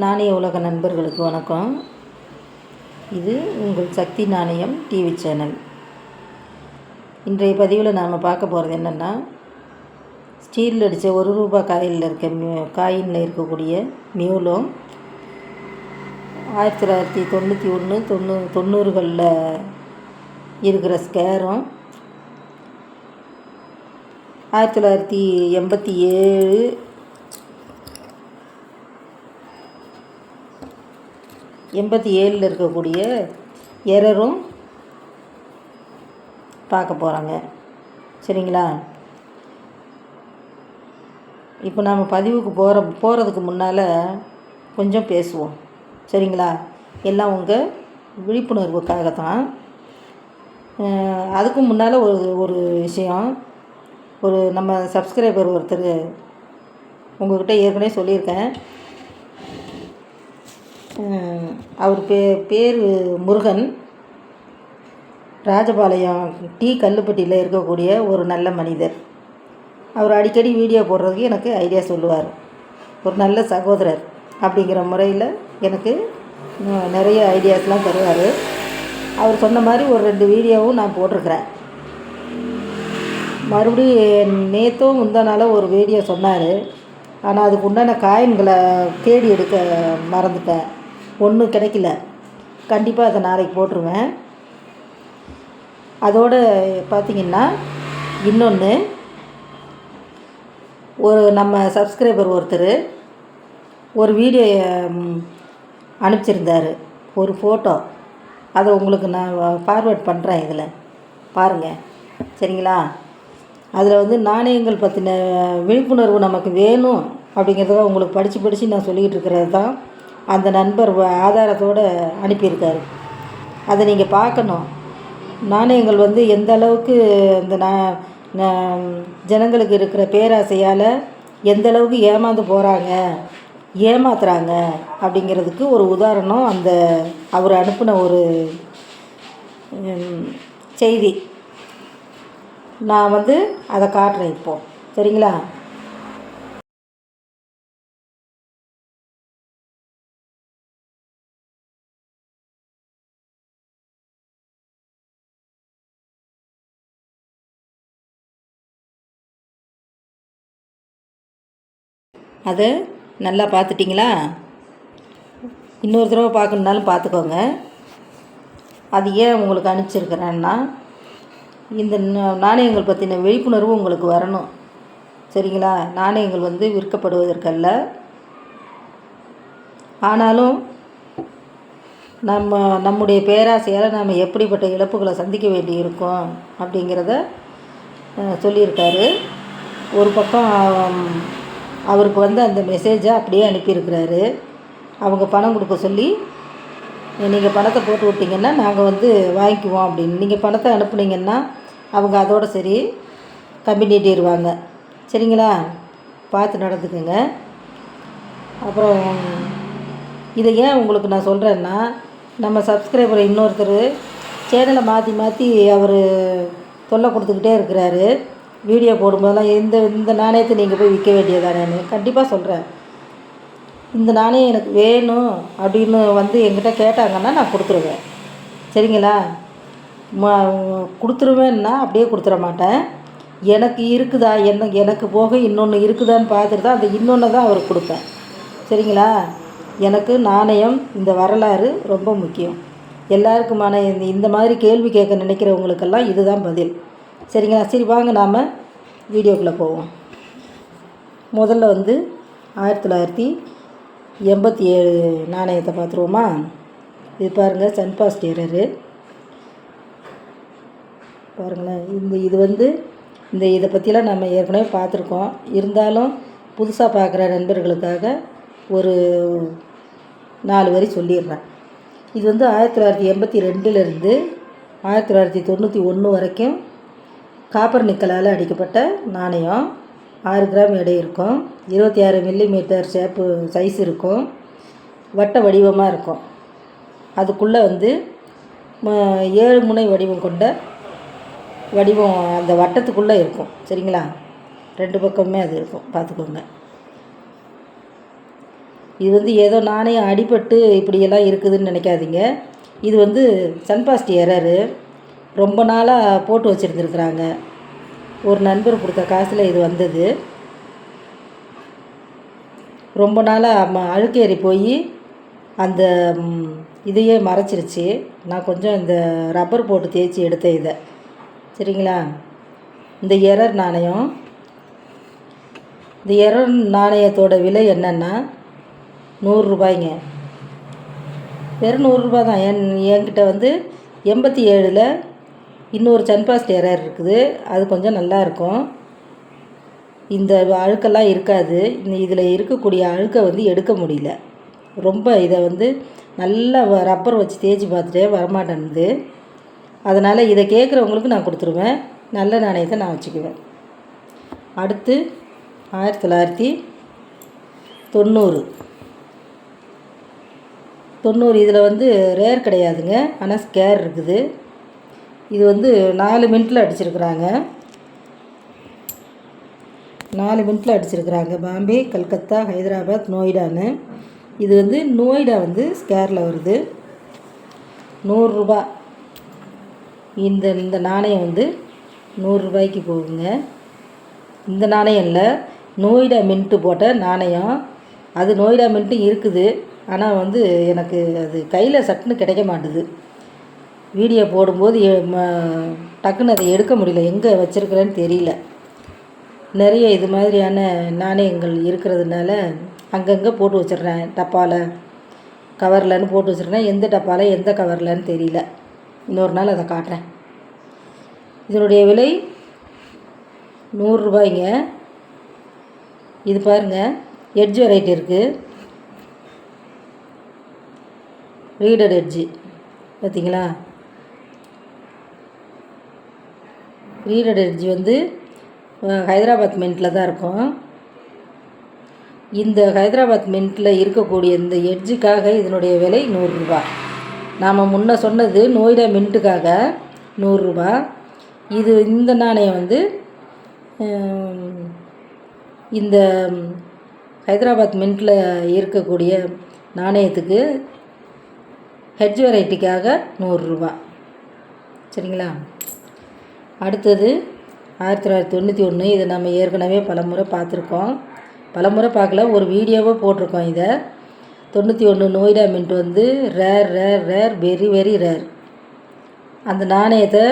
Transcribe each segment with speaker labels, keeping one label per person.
Speaker 1: நாணய உலக நண்பர்களுக்கு வணக்கம். இது உங்கள் சக்தி நாணயம் டிவி சேனல் இன்றைய பதிவில் நாம் பார்க்க போகிறது என்னென்னா ஸ்டீலில் அடித்த ஒரு ரூபா காயில் இருக்க மியூ காயினில் இருக்கக்கூடிய மியூலும் ஆயிரத்தி தொள்ளாயிரத்தி தொண்ணூற்றி ஒன்று தொண்ணூ தொண்ணூறுகளில் இருக்கிற ஸ்கேரும் ஆயிரத்தி தொள்ளாயிரத்தி எண்பத்தி ஏழு எண்பத்தி ஏழில் இருக்கக்கூடிய எரரும் பார்க்க போகிறாங்க சரிங்களா? இப்போ நம்ம பதிவுக்கு போகிற போகிறதுக்கு முன்னால் கொஞ்சம் பேசுவோம். சரிங்களா? எல்லாம் உங்கள் விழிப்புணர்வுக்காக தான். அதுக்கு முன்னால் ஒரு ஒரு விஷயம். ஒரு நம்ம சப்ஸ்கிரைபர் ஒருத்தர் உங்கள்கிட்ட ஏற்கனவே சொல்லியிருக்கேன். அவர் பே பேர் முருகன். ராஜபாளையம் டி கல்லுப்பட்டியில் இருக்கக்கூடிய ஒரு நல்ல மனிதர். அவர் அடிக்கடி வீடியோ போடுறதுக்கு எனக்கு ஐடியா சொல்லுவார். ஒரு நல்ல சகோதரர் அப்படிங்கிற முறையில் எனக்கு நிறைய ஐடியாஸ்லாம் தருவார். அவர் சொன்ன மாதிரி ஒரு ரெண்டு வீடியோவும் நான் போட்டிருக்கிறேன். மறுபடியும் நேற்றும் முந்தா ஒரு வீடியோ சொன்னார். ஆனால் அதுக்கு உண்டான காயின்களை தேடி எடுக்க மறந்துட்டேன். ஒன்றும் கிடைக்கல. கண்டிப்பாக அதை நாளைக்கு போட்டுருவேன். அதோடு பார்த்திங்கன்னா இன்னொன்று ஒரு நம்ம சப்ஸ்கிரைபர் ஒருத்தர் ஒரு வீடியோ அனுப்பிச்சிருந்தார். ஒரு ஃபோட்டோ அதை உங்களுக்கு நான் ஃபார்வேர்ட் பண்ணுறேன் இதில். பாருங்கள் சரிங்களா? அதில் வந்து நாணயங்கள் பற்றின விழிப்புணர்வு நமக்கு வேணும் அப்படிங்கிறத உங்களுக்கு படித்து படித்து நான் சொல்லிக்கிட்டு இருக்கிறது தான். அந்த நண்பர் வ- ஆதாரத்தோடு அனுப்பியிருக்காரு. அதை நீங்கள் பார்க்கணும். நாணயங்கள் வந்து எந்த அளவுக்கு இந்த நான் ஜனங்களுக்கு இருக்கிற பேராசையால் எந்த அளவுக்கு ஏமாந்து போகிறாங்க ஏமாத்துறாங்க அப்படிங்கிறதுக்கு ஒரு உதாரணம் அந்த அவர் அனுப்பின ஒரு செய்தி. நான் வந்து அதை காட்டுறேன் இப்போ. சரிங்களா? அதை நல்லா பார்த்துட்டிங்களா? இன்னொரு தடவை பார்க்கணுன்னாலும் பார்த்துக்கோங்க. அது ஏன் உங்களுக்கு அனுப்பிச்சிருக்கிறேன்னா இந்த நாணயங்கள் பற்றின விழிப்புணர்வு உங்களுக்கு வரணும். சரிங்களா? நாணயங்கள் வந்து விற்கப்படுவதற்கல்ல. ஆனாலும் நம்ம நம்முடைய பேராசையால் நாம் எப்படிப்பட்ட இழப்புகளை சந்திக்க வேண்டி இருக்கும் அப்படிங்கிறத சொல்லியிருக்காரு. ஒரு பக்கம் அவருக்கு வந்து அந்த மெசேஜை அப்படியே அனுப்பியிருக்கிறாரு. அவங்க பணம் கொடுக்க சொல்லி நீங்கள் பணத்தை போட்டு விட்டிங்கன்னா நாங்கள் வந்து வாங்கிக்குவோம் அப்படின்னு. நீங்கள் பணத்தை அனுப்புனீங்கன்னா அவங்க அதோட சரி கம்மி நீட்டிடுவாங்க சரிங்களா? பார்த்து நடந்துக்குங்க. அப்புறம் இதை ஏன் உங்களுக்கு நான் சொல்கிறேன்னா நம்ம சப்ஸ்கிரைபர் இன்னொருத்தர் சேனலை மாற்றி மாற்றி அவர் தொல்லை கொடுத்துக்கிட்டே இருக்கிறாரு. வீடியோ போடும்போதெல்லாம் இந்த இந்த நாணயத்தை நீங்கள் போய் விற்க வேண்டியதானேன்னு கண்டிப்பாக சொல்கிறேன் இந்த நாணயம் எனக்கு வேணும் அப்படின்னு வந்து எங்கிட்ட கேட்டாங்கன்னா நான் கொடுத்துருவேன். சரிங்களா? கொடுத்துருவேன்னா அப்படியே கொடுத்துட மாட்டேன். எனக்கு இருக்குதா? என்ன எனக்கு போக இன்னொன்று இருக்குதான்னு பார்த்துட்டு தான் அந்த இன்னொன்று தான் அவருக்கு கொடுப்பேன். சரிங்களா? எனக்கு நாணயம் இந்த வரலாறு ரொம்ப முக்கியம். எல்லாருக்குமான இந்த இந்த மாதிரி கேள்வி கேட்க நினைக்கிறவங்களுக்கெல்லாம் இதுதான் பதில். சரிங்களா? சரி வாங்க நாம் வீடியோக்குள்ளே போவோம். முதல்ல வந்து ஆயிரத்தி தொள்ளாயிரத்தி எண்பத்தி ஏழு நாணயத்தை பார்த்துருவோமா? இது பாருங்கள் சன்பாஸ்ட் எரரு பாருங்களேன் இந்த இது வந்து இந்த இதை பற்றிலாம் நம்ம ஏற்கனவே பார்த்துருக்கோம். இருந்தாலும் புதுசாக பார்க்குற நண்பர்களுக்காக ஒரு நாலு வரி சொல்லிடுறேன். இது வந்து ஆயிரத்தி தொள்ளாயிரத்தி எண்பத்தி ரெண்டுலேருந்து ஆயிரத்தி தொள்ளாயிரத்தி தொண்ணூற்றி ஒன்று வரைக்கும் காப்பர் நிக்கலால் அடிக்கப்பட்ட நாணயம் ஆறு கிராம் எடை இருக்கும். இருபத்தி ஆறு மில்லிமீட்டர் ஷேப்பு சைஸ் இருக்கும். வட்ட வடிவமாக இருக்கும். அதுக்குள்ளே வந்து ஏழு முனை வடிவம் கொண்ட வடிவம் அந்த வட்டத்துக்குள்ளே இருக்கும். சரிங்களா? ரெண்டு பக்கமுமே அது இருக்கும். பார்த்துக்கோங்க. இது வந்து ஏதோ நாணயம் அடிபட்டு இப்படியெல்லாம் இருக்குதுன்னு நினைக்காதீங்க. இது வந்து சன்பாஸ்ட் எரரு. ரொம்ப நாளாக போட்டு வச்சுருந்துருக்குறாங்க. ஒரு நண்பர் கொடுத்த காசில் இது வந்தது. ரொம்ப நாளாக ம அழுக்கேறி போய் அந்த இதையே மறைச்சிருச்சு. நான் கொஞ்சம் இந்த ரப்பர் போட்டு தேய்ச்சி எடுத்தேன் இதை. சரிங்களா? இந்த எரர் நாணயம். இந்த எரர் நாணயத்தோட விலை என்னென்னா நூறுரூபாய்ங்க வெறும் நூறுரூபா தான். என் என்கிட்ட வந்து எண்பத்தி ஏழில் இன்னொரு சன்பாஸ்ட் எரர் இருக்குது. அது கொஞ்சம் நல்லாயிருக்கும் இந்த அழுக்கெல்லாம் இருக்காது. இந்த இதில் இருக்கக்கூடிய அழுக்கை வந்து எடுக்க முடியல. ரொம்ப இதை வந்து நல்லா வ- ரப்பர் வச்சு தேய்ச்சி பார்த்துட்டே வரமாட்டேன்து அதனால் இதை கேட்குறவங்களுக்கு நான் கொடுத்துருவேன். நல்ல நாணயத்தை நான் வச்சுக்குவேன். அடுத்து ஆயிரத்தி தொள்ளாயிரத்தி தொண்ணூறு. தொண்ணூறு இதில் வந்து ரேர் கிடையாதுங்க. ஆனால் ஸ்கேர் இருக்குது. இது வந்து நாலு மினிட்டில் அடிச்சிருக்கிறாங்க. நாலு மினிட்டில் அடிச்சிருக்கிறாங்க. பாம்பே கல்கத்தா ஹைதராபாத் நோய்டான்னு. இது வந்து நோய்டா வந்து ஸ்கேரில் வருது. நூறுரூபா இந்த இந்த நாணயம் வந்து நூறுரூபாய்க்கு போகுங்க. இந்த நாணயம் இல்லை. நோய்டா மின்ட்டு போட்ட நாணயம். அது நோய்டா மின்ட்டு இருக்குது. ஆனால் வந்து எனக்கு அது கையில் சட்டுன்னு கிடைக்க மாட்டுது. வீடியோ போடும்போது டக்குன்னு அதை எடுக்க முடியல. எங்கே வச்சுருக்கிறேன்னு தெரியல. நிறைய இது மாதிரியான நாணயங்கள் இருக்கிறதுனால அங்கங்கே போட்டு வச்சிடுறேன். டப்பாவில் கவர்லன்னு போட்டு வச்சிருக்கேன் எந்த டப்பாவில் எந்த கவர்லன்னு தெரியல. இன்னொரு நாள் அதை காட்டுறேன். இதனுடைய விலை நூறுரூபாய்ங்க இது பாருங்கள் எட்ஜ் வெரைட்டி இருக்குது ரீடட் எட்ஜு பார்த்தீங்களா ரீடட் எட்ஜ் வந்து ஹைதராபாத் மின்ட்டில் தான் இருக்கும். இந்த ஹைதராபாத் மின்ட்டில் இருக்கக்கூடிய இந்த எட்ஜுக்காக இதனுடைய விலை நூறுரூபா. நாம் முன்ன சொன்னது நோய்டா மின்ட்டுக்காக நூறுரூபா. இது இந்த நாணயம் வந்து இந்த ஹைதராபாத் மின்ட்டில் இருக்கக்கூடிய நாணயத்துக்கு ஹெட்ஜ் வெரைட்டிக்காக நூறுரூபா. சரிங்களா? அடுத்தது ஆயிரத்தி தொள்ளாயிரத்தி தொண்ணூற்றி ஒன்று இதை நம்ம ஏற்கனவே பலமுறை பார்த்துருக்கோம். பலமுறை பார்க்கல ஒரு வீடியோவாக போட்டிருக்கோம் இதை. தொண்ணூற்றி ஒன்று நோய்டா மின்ட் வந்து rare rare rare very very rare அந்த நாணயத்தை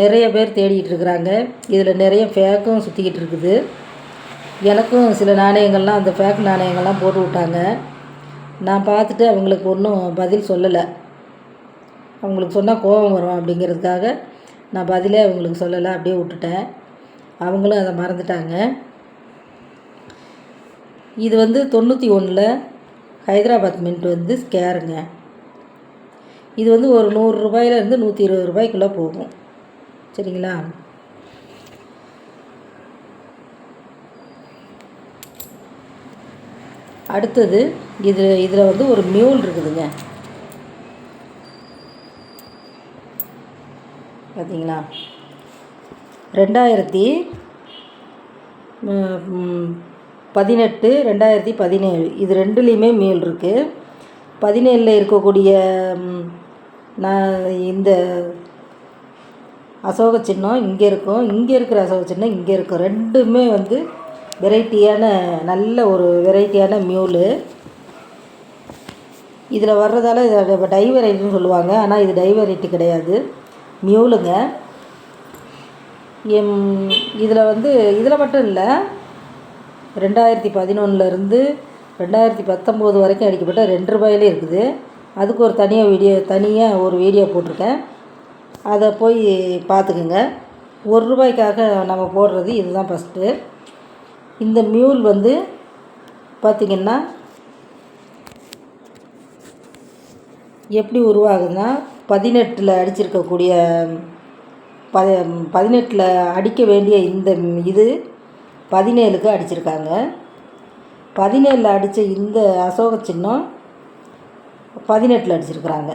Speaker 1: நிறைய பேர் தேடிகிட்டு இருக்கிறாங்க. இதில் நிறைய ஃபேக்கும் சுற்றிக்கிட்டு இருக்குது. எனக்கும் சில நாணயங்கள்லாம் அந்த ஃபேக் நாணயங்கள்லாம் போட்டு விட்டாங்க. நான் பார்த்துட்டு அவங்களுக்கு ஒன்றும் பதில் சொல்லலை. அவங்களுக்கு சொன்னால் கோபம் வரும் அப்படிங்கிறதுக்காக நான் பதிலே அவங்களுக்கு சொல்லலை அப்படியே விட்டுட்டேன். அவங்களும் அதை மறந்துட்டாங்க. இது வந்து தொண்ணூற்றி ஒன்றில் ஹைதராபாத் மின்ட் வந்து ஸ்கேருங்க இது வந்து ஒரு நூறு ரூபாயிலேருந்து நூற்றி இருபது ரூபாய்க்குள்ளே போகும். சரிங்களா? அடுத்தது இது இதில் வந்து ஒரு மியூல் இருக்குதுங்க. பார்த்தீங்களா? ரெண்டாயிரத்தி பதினெட்டு ரெண்டாயிரத்தி பதினேழு. இது ரெண்டுலேயுமே மேல் இருக்குது பதினேழில் இருக்கக்கூடிய நான் இந்த அசோக சின்னம் இங்கே இருக்கும். இங்கே இருக்கிற அசோக சின்னம் இங்கே இருக்கும். ரெண்டுமே வந்து வெரைட்டியான நல்ல ஒரு வெரைட்டியான மியூலு. இதில் வர்றதால இதை டைவரைட்டின்னு சொல்லுவாங்க. ஆனால் இது டைவரைட்டி கிடையாது. மியூலுங்க. எம் இதில் வந்து இதில் மட்டும் இல்லை ரெண்டாயிரத்தி பதினொன்றுலேருந்து ரெண்டாயிரத்தி பத்தொம்போது வரைக்கும் அடிக்கப்பட்ட ரெண்டு ரூபாயிலே இருக்குது. அதுக்கு ஒரு தனியாக வீடியோ தனியாக ஒரு வீடியோ போட்டிருக்கேன். அதை போய் பார்த்துக்குங்க ஒரு ரூபாய்க்காக நம்ம போடுறது இதுதான் ஃபஸ்ட்டு இந்த மியூல் வந்து பார்த்திங்கன்னா எப்படி உருவாகுதுன்னா பதினெட்டில் அடிச்சிருக்கக்கூடிய ப பதினெட்டில் அடிக்க வேண்டிய இந்த இது பதினேழுக்கு அடிச்சிருக்காங்க. பதினேழில் அடித்த இந்த அசோக சின்னம் பதினெட்டில் அடிச்சிருக்கிறாங்க.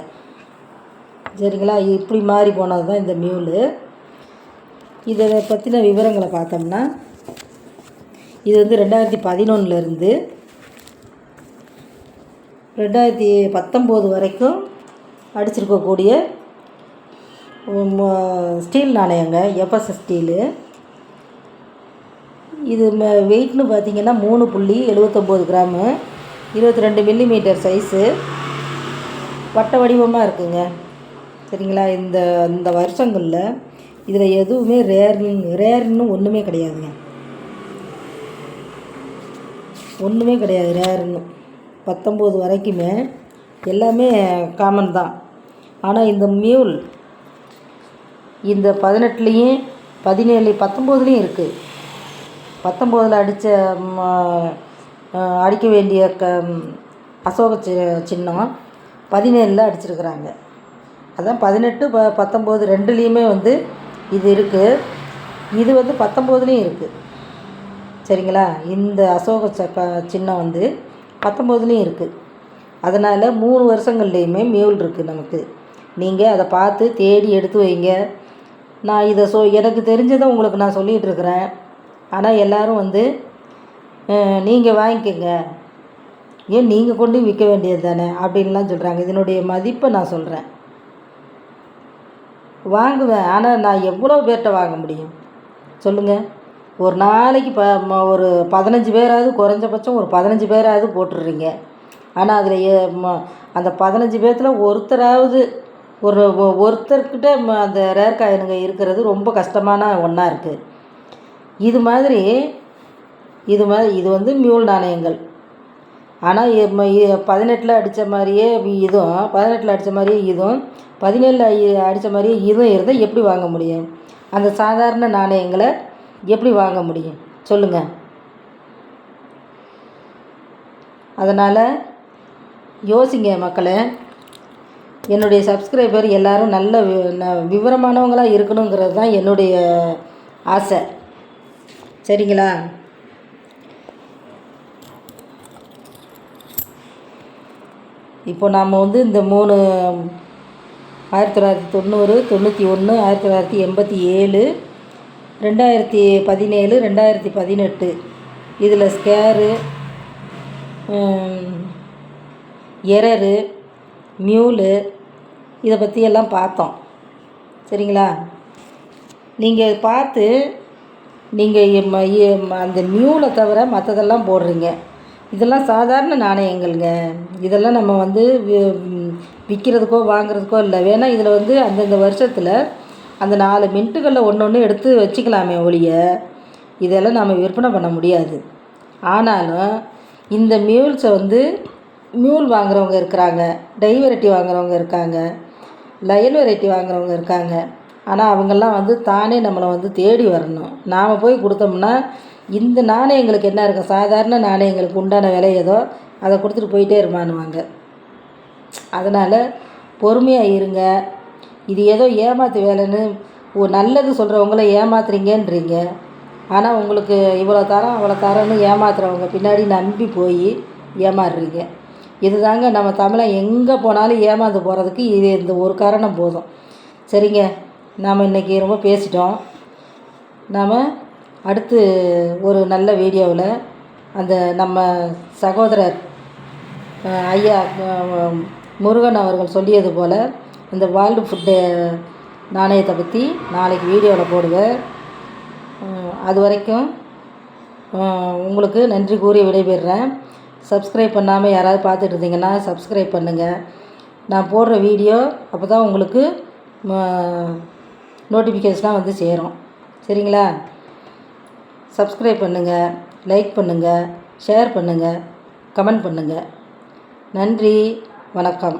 Speaker 1: சரிங்களா? இப்படி மாறி போனது தான் இந்த மியூலு. இதை பற்றின விவரங்களை பார்த்தோம்னா இது வந்து ரெண்டாயிரத்தி பதினொன்றுலேருந்து ரெண்டாயிரத்தி பத்தொம்போது வரைக்கும் அடிச்சிருக்கக்கூடிய ஸ்டீல் நாணயங்க எஃப்எஸ்எஸ் ஸ்டீலு இது வெயிட்னு பார்த்தீங்கன்னா மூணு புள்ளி எழுபத்தொம்போது கிராமு இருபத்தி ரெண்டு மில்லிமீட்டர் சைஸு வட்ட வடிவமாக இருக்குங்க. சரிங்களா? இந்த இந்த வருஷங்களில் இதில் எதுவுமே ரேர் ரேர்னு ஒன்றுமே கிடையாதுங்க. ஒன்றுமே கிடையாது ரேர்னு பத்தொம்போது வரைக்குமே எல்லாமே காமன் தான். ஆனால் இந்த மியூல் இந்த பதினெட்டுலேயும் பதினேழு பத்தொம்போதுலேயும் இருக்குது பத்தொம்போதில் அடித்த அடிக்க வேண்டிய க அசோக சி சின்னம் பதினேழில் அடிச்சிருக்கிறாங்க. அதான் பதினெட்டு ப பத்தொம்போது ரெண்டுலேயுமே வந்து இது இருக்குது இது வந்து பத்தொம்போதுலேயும் இருக்குது சரிங்களா? இந்த அசோக சக்க சின்னம் வந்து பத்தொம்போதுலேயும் இருக்குது அதனால் மூணு வருஷங்கள்லேயுமே மியூல் இருக்குது நமக்கு. நீங்கள் அதை பார்த்து தேடி எடுத்து வைங்க. நான் இதை சொ எனக்கு தெரிஞ்சதை உங்களுக்கு நான் சொல்லிகிட்ருக்குறேன் ஆனால் எல்லோரும் வந்து நீங்கள் வாங்கிக்கோங்க. ஏன் நீங்கள் கொண்டு விற்க வேண்டியது தானே அப்படின்லாம் சொல்கிறாங்க இதனுடைய மதிப்பை நான் சொல்கிறேன் வாங்குவேன். ஆனால் நான் எவ்வளோ பேர்கிட்ட வாங்க முடியும்? சொல்லுங்கள் ஒரு நாளைக்கு ப ம- ஒரு பதினஞ்சு பேராவது குறைஞ்சபட்சம் ஒரு பதினஞ்சு பேராவது போட்டுடுறீங்க. ஆனால் அதில் அந்த பதினஞ்சு பேர்த்தில் ஒருத்தராவது ஒரு ஒருத்தர்கிட்ட ம- அந்த ரேர் காயினுங்க இருக்கிறது ரொம்ப கஷ்டமான ஒன்றா இருக்குது இது மாதிரி இது மாதிரி இது வந்து மியூல் நாணயங்கள். ஆனால் பதினெட்டில் அடித்த மாதிரியே இதுவும் பதினெட்டில் அடித்த மாதிரியே இதுவும் பதினேழில் அடித்த மாதிரியே இதுவும் இருந்தால் எப்படி வாங்க முடியும்? அந்த சாதாரண நாணயங்களை எப்படி வாங்க முடியும்? சொல்லுங்கள் அதனால் யோசிங்க மக்களே. என்னுடைய சப்ஸ்கிரைபர் எல்லாரும் நல்ல வி- ந- விவரமானவங்களாக இருக்கணுங்கிறது தான் என்னுடைய ஆசை. சரிங்களா? இப்போ நாம் வந்து இந்த மூணு ஆயிரத்தி தொள்ளாயிரத்தி தொண்ணூறு தொண்ணூற்றி ஒன்று ஆயிரத்தி தொள்ளாயிரத்தி எண்பத்தி ஏழு ரெண்டாயிரத்தி பதினேழு ரெண்டாயிரத்தி பதினெட்டு. இதில் ஸ்கேரு எரரு மியூலு இதை பற்றி எல்லாம் பார்த்தோம். சரிங்களா? நீங்கள் பார்த்து நீங்கள் அந்த மியூலை தவிர மற்றதெல்லாம் போடுறீங்க. இதெல்லாம் சாதாரண நாணயங்கள்ங்க. இதெல்லாம் நம்ம வந்து விற்கிறதுக்கோ வாங்குறதுக்கோ இல்லை. வேணால் இதில் வந்து அந்தந்த வருஷத்தில் அந்த நாலு மின்ட்டுகளில் ஒன்று ஒன்று எடுத்து வச்சுக்கலாமே ஒழிய இதெல்லாம் நம்ம விற்பனை பண்ண முடியாது. ஆனாலும் இந்த மியூல்ஸை வந்து மியூல் வாங்குறவங்க இருக்கிறாங்க டை வெரைட்டி வாங்குறவங்க இருக்காங்க லயல் வெரைட்டி வாங்குறவங்க இருக்காங்க. ஆனால் அவங்கெல்லாம் வந்து தானே நம்மளை வந்து தேடி வரணும். நாம் போய் கொடுத்தோம்னா இந்த நாணயங்களுக்கு என்ன இருக்கும்? சாதாரண நாணயங்களுக்கு உண்டான விலை ஏதோ அதை கொடுத்துட்டு போயிட்டே இருமானுவாங்க அதனால் பொறுமையாக இருங்க. இது ஏதோ ஏமாத்து வேலைன்னு ஓ நல்லது சொல்கிறவங்கள ஏமாத்துறீங்கன்றீங்க. ஆனால் உங்களுக்கு இவ்வளோ தரம் அவ்வளோ தரம்னு ஏமாத்துறவங்க பின்னாடி நம்பி போய் ஏமாறுறீங்க. இதுதாங்க நம்ம தமிழன் எங்கே போனாலும் ஏமாந்து போகிறதுக்கு இது இந்த ஒரு காரணம் போதும். சரிங்க நாம் இன்றைக்கி ரொம்ப பேசிட்டோம். நாம் அடுத்து ஒரு நல்ல வீடியோவில் அந்த நம்ம சகோதரர் ஐயா முருகன் அவர்கள் சொல்லியது போல் இந்த வேர்ல்டு ஃபுட்டு நாணயத்தை பற்றி நாளைக்கு வீடியோவில் போடுவேன். அது வரைக்கும் உங்களுக்கு நன்றி கூறி விடைபெறுறேன். சப்ஸ்கிரைப் பண்ணாமல் யாராவது பார்த்துட்டு இருந்தீங்கன்னா சப்ஸ்கிரைப் பண்ணுங்கள் நான் போடுற வீடியோ அப்போ தான் உங்களுக்கு நோட்டிஃபிகேஷனாக வந்து சேரும். சரிங்களா? சப்ஸ்கிரைப் பண்ணுங்கள் லைக் பண்ணுங்கள் ஷேர் பண்ணுங்கள் கமெண்ட் பண்ணுங்கள் நன்றி வணக்கம்.